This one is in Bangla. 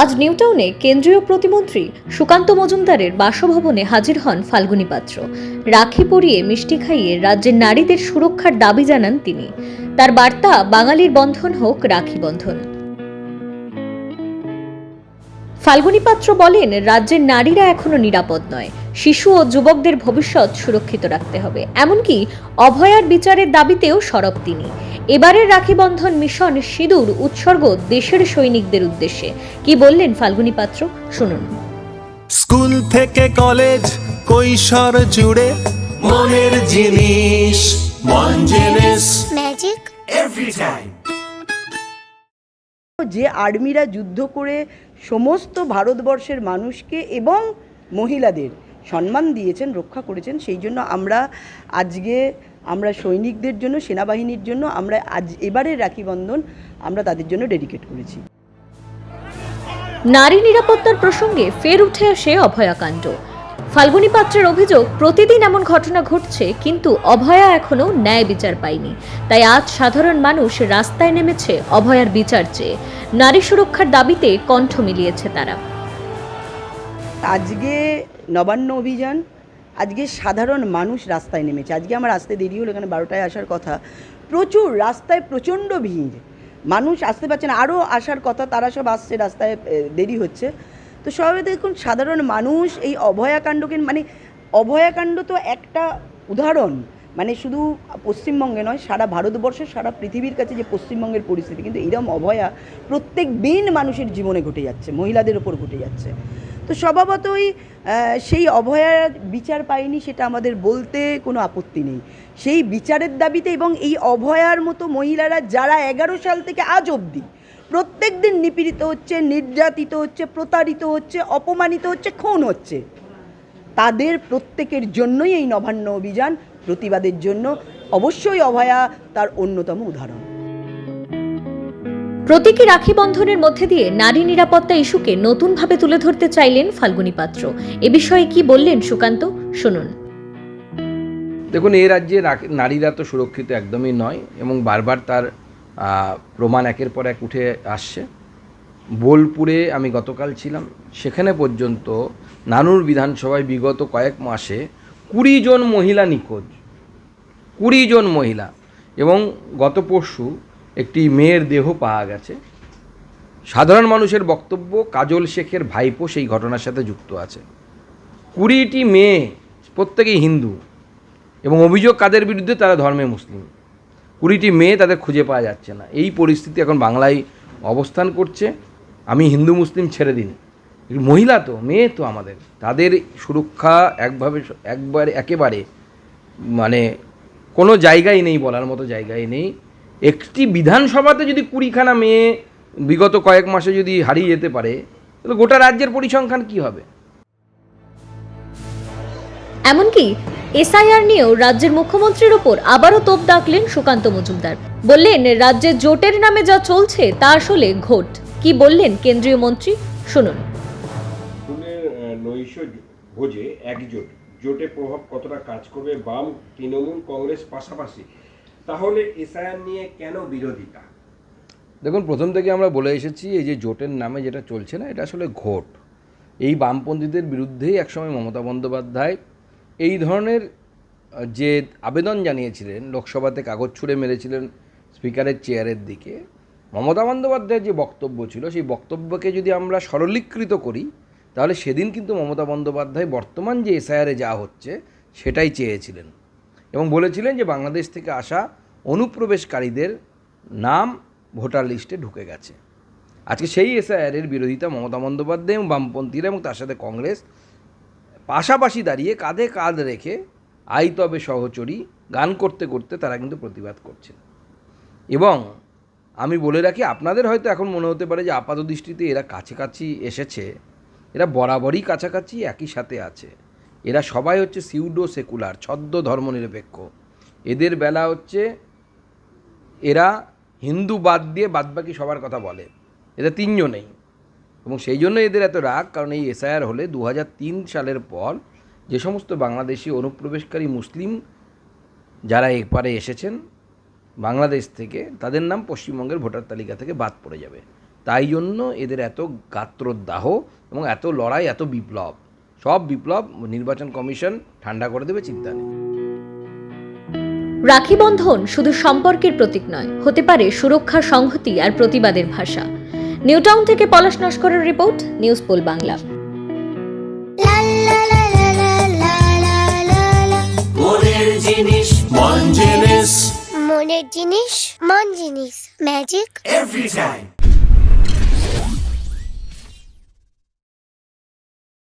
আজ নিউটাউনে কেন্দ্রীয় প্রতিমন্ত্রী সুকান্ত মজুমদারের বাসভবনে হাজির হন ফাল্গুনী পাত্র। রাখি পরিয়ে মিষ্টি খাইয়ে রাজ্যের নারীদের সুরক্ষার দাবি জানান তিনি। তার বার্তা, বাঙালির বন্ধন হোক রাখি বন্ধন। ফাল্গুনি পাত্র বলেন, রাজ্যের নারীরা এখনও নিরাপদ নয়। শিশু ও যুবকদের ভবিষ্যৎ সুরক্ষিত রাখতে হবে। এমনকি অভয়ার বিচারের দাবিতেও সরব তিনি। এবারের রাখি বন্ধন মিশন সিঁদুর উৎসর্গ দেশের সৈনিকদের উদ্দেশ্যে। কি বললেন ফাল্গুনী পাত্র? শুনুন। স্কুল থেকে কলেজ কৈশোর জুড়ে মনের জিনিস মন জিনিস ম্যাজিক এভরি টাইম যে আর্মিরা যুদ্ধ করে সমস্ত ভারতবর্ষের মানুষকে এবং মহিলাদের সম্মান দিয়েছেন রক্ষা করেছেন সেই জন্য আমরা আজকে আমরা সৈনিকদের জন্য সেনাবাহিনীর জন্য আমরা আজ এবারের রাখি বন্ধন আমরা তাদের জন্য ডেডিকেট করেছি। নারী নিরাপত্তার প্রসঙ্গে ফের উঠে আসে অভয়াকাণ্ড। ফাল্গুনী পাত্রের অভিযোগ প্রতিদিন এমন ঘটনা ঘটছে কিন্তু অভয়া এখনও ন্যায় বিচার পায়নি। তাই আজ সাধারণ মানুষ রাস্তায় নেমেছে অভয়ার বিচার চেয়ে। নারী সুরক্ষার দাবিতে কণ্ঠ মিলিয়েছে তারা। আজকে নবান্ন অভিযান, আজকে সাধারণ মানুষ রাস্তায় নেমেছে। আজকে আমার আসতে দেরি হলো, এখানে বারোটায় আসার কথা। প্রচুর রাস্তায় প্রচণ্ড ভিড়। মানুষ আসতে পারছে না, আরও আসার কথা, তারা সব আসছে রাস্তায় দেরি হচ্ছে। তো সবাই দেখুন, সাধারণ মানুষ এই অভয়াকাণ্ডকে মানে অভয়াকাণ্ড তো একটা উদাহরণ। মানে শুধু পশ্চিমবঙ্গে নয়, সারা ভারতবর্ষ, সারা পৃথিবীর কাছে যে পশ্চিমবঙ্গের পরিস্থিতি, কিন্তু এরকম অভয়া প্রত্যেক দিন মানুষের জীবনে ঘটে যাচ্ছে, মহিলাদের ওপর ঘটে যাচ্ছে। তো স্বভাবতই সেই অভয়ার বিচার পায়নি সেটা আমাদের বলতে কোনো আপত্তি নেই। সেই বিচারের দাবিতে এবং এই অভয়ার মতো মহিলারা যারা এগারো সাল থেকে আজ অবধি প্রত্যেক দিন নিপীড়িত হচ্ছে, নির্যাতিত হচ্ছে, প্রতারিত হচ্ছে, অপমানিত হচ্ছে, খুন হচ্ছে, তাদের প্রত্যেকের জন্যই এই নবান্ন অভিযান, প্রতিবাদের জন্য অবশ্যই অভয়া তার অন্যতম উদাহরণ। প্রতীকী রাখি বন্ধনের মধ্যে দিয়ে নারী নিরাপত্তা ইস্যুকে নতুনভাবে তুলে ধরতে চাইলেন ফাল্গুনী পাত্র। এ বিষয়ে কি বললেন সুকান্ত? শুনুন। দেখুন, এই রাজ্যে নারীরা তো সুরক্ষিত একদমই নয় এবং বারবার তার প্রমাণ একের পর এক উঠে আসছে। বোলপুরে আমি গতকাল ছিলাম, সেখানে পর্যন্ত নানুর বিধানসভায় বিগত কয়েক মাসে কুড়ি জন মহিলা নিখোঁজ। কুড়ি জন মহিলা এবং গত পরশু একটি মেয়ের দেহ পাওয়া গেছে। সাধারণ মানুষের বক্তব্য, কাজল শেখের ভাইপো সেই ঘটনার সাথে যুক্ত আছে। কুড়িটি মেয়ে, প্রত্যেকেই হিন্দু এবং অভিযোগ কাদের বিরুদ্ধে? তারা ধর্মে মুসলিম। কুড়িটি মেয়ে তাদের খুঁজে পাওয়া যাচ্ছে না। এই পরিস্থিতি এখন বাংলায় অবস্থান করছে। আমি হিন্দু মুসলিম ছেড়ে দিন। মহিলা তো, মেয়ে তো আমাদের। তাদের সুরক্ষা একভাবে একবারে, একেবারে মানে কোনো জায়গায় নেই বলার মতো জায়গায় নেই। একটি বিধানসভাতে যদি কুড়িখানা মেয়ে বিগত কয়েক মাসে যদি হারিয়ে যেতে পারে তাহলে গোটা রাজ্যের পরিসংখ্যান কি হবে? এমনকি এসআইআর নিয়েও রাজ্যের মুখ্যমন্ত্রীর ওপর আবারও তোপ ডাকলেন সুকান্ত মজুমদার। বললেন রাজ্যে জোটের নামে যা চলছে তা আসলে ঘোট। কি বললেন কেন্দ্রীয় মন্ত্রী? শুনুন। ভোজে একজোট জোটে প্রভাব কতটা কাজ করবে বাম তৃণমূল কংগ্রেস পাশাপাশি? তাহলে এসআইআর নিয়ে কেন বিরোধিতা? দেখুন, প্রথম থেকে আমরা বলে এসেছি, এই যে জোটের নামে যেটা চলছে না, এটা আসলে ঘোট এই বামপন্থীদের বিরুদ্ধেই একসময় মমতা বন্দ্যোপাধ্যায় এই ধরনের যে আবেদন জানিয়েছিলেন, লোকসভাতে কাগজ ছুঁড়ে মেরেছিলেন স্পিকারের চেয়ারের দিকে, মমতা বন্দ্যোপাধ্যায়ের যে বক্তব্য ছিল, সেই বক্তব্যকে যদি আমরা সরলীকৃত করি, তাহলে সেদিন কিন্তু মমতা বন্দ্যোপাধ্যায় বর্তমান যে এসআইআরে যা হচ্ছে, সেটাই চেয়েছিলেন। এবং বলেছিলেন যে বাংলাদেশ থেকে আসা অনুপ্রবেশকারীদের নাম ভোটার লিস্টে ঢুকে গেছে। আজকে সেই এসআইআরের বিরোধিতা মমতা বন্দ্যোপাধ্যায় এবং বামপন্থীরা এবং তার সাথে কংগ্রেস পাশাপাশি দাঁড়িয়ে কাঁধে কাঁধ রেখে আই তবে সহচরী গান করতে করতে তারা কিন্তু প্রতিবাদ করছেন এবং আমি বলে রাখি, আপনাদের হয়তো এখন মনে হতে পারে যে আপাত দৃষ্টিতে এরা কাছাকাছি এসেছে। এরা বরাবরই কাছাকাছি একই সাথে আছে। এরা সবাই হচ্ছে সিউডো সেকুলার ছদ্ম ধর্মনিরপেক্ষ। এদের বেলা হচ্ছে এরা হিন্দু বাদ দিয়ে বাদবাকি সবার কথা বলে। এরা তিনজনেই। এবং সেই জন্য এদের এত রাগ, কারণ এই এসআইআর হলে দু হাজার তিন সালের পর যে সমস্ত বাংলাদেশি অনুপ্রবেশকারী মুসলিম যারা এপারে এসেছেন বাংলাদেশ থেকে, তাদের নাম পশ্চিমবঙ্গের ভোটার তালিকা থেকে বাদ পড়ে যাবে। তাই জন্য এদের এত গাত্রদাহ এবং এত লড়াই, এত বিপ্লব। সব বিপ্লব নির্বাচন কমিশন ঠান্ডা করে দেবে চিন্তা নেই। রাখি বন্ধন শুধু সম্পর্কের প্রতীক নয় হতে পারে সুরক্ষা সংহতি আর প্রতিবাদের ভাষা। নিউটাউন থেকে পলাশ নস্করের রিপোর্ট নিউজ পোল বাংলা। মনের জিনিস মন জিনিস। মনের জিনিস মন জিনিস। ম্যাজিক। Every time